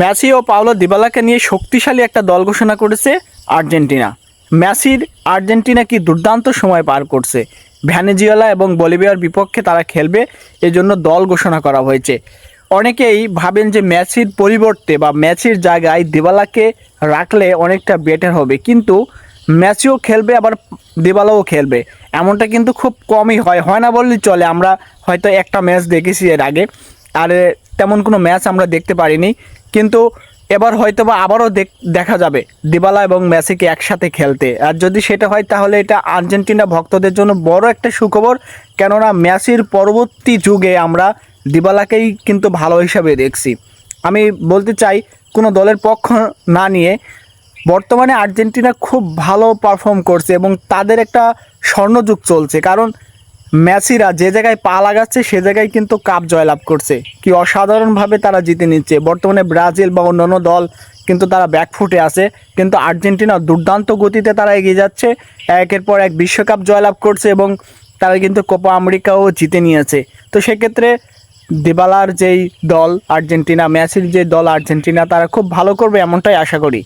Messi ও Paulo দিবালাকে নিয়ে শক্তিশালী একটা দল ঘোষণা করেছে আর্জেন্টিনা। ম্যাসির আর্জেন্টিনা কি দুর্দান্ত সময় পার করছে? ভ্যানেজুয়েলা এবং বলিভিয়ার বিপক্ষে তারা খেলবে, এজন্য দল ঘোষণা করা হয়েছে। অনেকেই ভাবেন যে মেসির পরিবর্তে বা মেসির জায়গায় দিবালাকে রাখলে অনেকটা বেটার হবে, কিন্তু ম্যাচেও খেলবে, আবার দিবালাও খেলবে। এমনটা কিন্তু খুব কমই হয় হয় না বললেই চলে। আমরা হয়তো একটা ম্যাচ দেখেছি এর আগে, আর তেমন কোনো ম্যাচ আমরা দেখতে পারিনি। কিন্তু এবার হয়তো বা আবারও দেখ- যাবে। দিবালা এবং মেসিকে একসাথে খেলতে। আর যদি সেটা হয়, তাহলে এটা আর্জেন্টিনা ভক্তদের জন্য বড় একটা সুখবর। কেননা মেসির পরবর্তী যুগে আমরা দিবালাকেই কিন্তু ভালো হিসাবে দেখছি। আমি বলতে চাই, কোনো দলের পক্ষ না নিয়ে বর্তমানে আর্জেন্টিনা খুব ভালো পারফর্ম করছে এবং তাদের একটা স্বর্ণযুগ চলছে। কারণ মেসিরা যে জায়গায় পা লাগাচ্ছে, সে জায়গায় কিন্তু কাপ জয়লাভ করছে। কি অসাধারণভাবে তারা জিতে নিচ্ছে। বর্তমানে ব্রাজিল বা অন্যান্য দল কিন্তু তারা ব্যাকফুটে আছে। কিন্তু আর্জেন্টিনা দুর্দান্ত গতিতে তারা এগিয়ে যাচ্ছে। একের পর এক বিশ্বকাপ জয়লাভ করছে এবং তারা কিন্তু কোপা আমেরিকাও জিতে নিয়েছে। তো সেক্ষেত্রে দিবালার যেই দল আর্জেন্টিনা, মেসির যে দল আর্জেন্টিনা, তারা খুব ভালো করবে এমনটাই আশা করি।